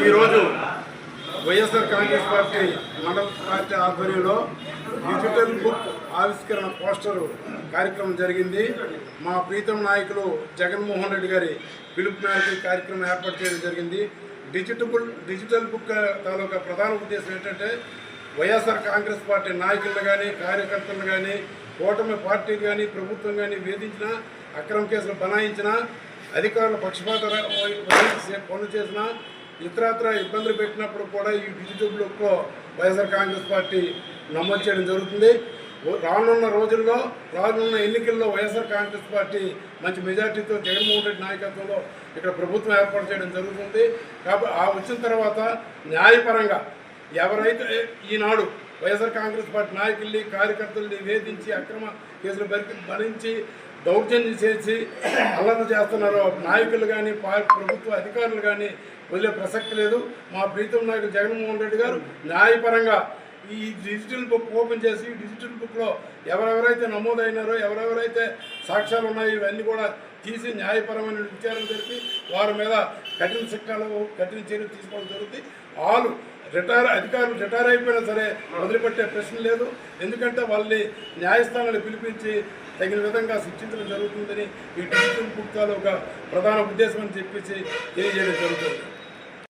ఈరోజు YSR Congress party మండల party ఆధ్వర్యంలో డిజిటల్ బుక్ ఆవిష్కరణ పోస్టర్ కార్యక్రమం జరిగింది. మా ప్రీతం నాయకులు జగన్మోహన్ రెడ్డి గారి పిలుపు మేరకు ఈ కార్యక్రమం ఏర్పాటు చేయడం జరిగింది. డిజిటబుల్ డిజిటల్ బుక్ తాలూకా ప్రధాన ఉద్దేశం ఏంటంటే వైఎస్ఆర్ కాంగ్రెస్ పార్టీ నాయకులను కానీ కార్యకర్తలను కానీ కూటమి పార్టీలు కానీ ప్రభుత్వం కానీ వేధించిన అక్రమ కేసులు బనాయించిన అధికారుల పక్షపాత పనులు చేసిన ఇతరత్ర ఇబ్బందులు పెట్టినప్పుడు కూడా ఈ డిజిటల్ వైఎస్ఆర్ కాంగ్రెస్ పార్టీ నమోదు చేయడం జరుగుతుంది. రానున్న రోజుల్లో రానున్న ఎన్నికల్లో వైఎస్ఆర్ కాంగ్రెస్ పార్టీ మంచి మెజార్టీతో జగన్మోహన్ రెడ్డి నాయకత్వంలో ఇక్కడ ప్రభుత్వం ఏర్పాటు చేయడం జరుగుతుంది. కాబట్టి ఆ వచ్చిన తర్వాత న్యాయపరంగా ఎవరైతే ఈనాడు వైఎస్ఆర్ కాంగ్రెస్ పార్టీ నాయకుల్ని కార్యకర్తల్ని వేధించి అక్రమ కేసులు భరించి దౌర్జన్యం చేసి అల్లరి చేస్తున్నారో నాయకులు కానీ ప్రభుత్వ అధికారులు కానీ వదిలే ప్రసక్తి లేదు. మా ప్రీతం నాయకుడు జగన్మోహన్ రెడ్డి గారు న్యాయపరంగా ఈ డిజిటల్ బుక్ ఓపెన్ చేసి డిజిటల్ బుక్లో ఎవరెవరైతే నమోదైనారో ఎవరెవరైతే సాక్ష్యాలు ఉన్నాయో ఇవన్నీ కూడా తీసి న్యాయపరమైన విచారణ జరిపి వారి మీద కఠిన శిక్షలు కఠిన చర్యలు తీసుకోవడం జరుగుతుంది. ఆలు రిటైర్ అధికారులు రిటైర్ అయిపోయినా సరే వదిలిపెట్టే ప్రశ్న లేదు. ఎందుకంటే వాళ్ళని న్యాయస్థానాలు పిలిపించి తగిన విధంగా శిక్షించడం జరుగుతుందని ఈ డిజిటల్ బుక్ ఒక ప్రధాన ఉద్దేశం అని చెప్పేసి తెలియజేయడం జరుగుతుంది.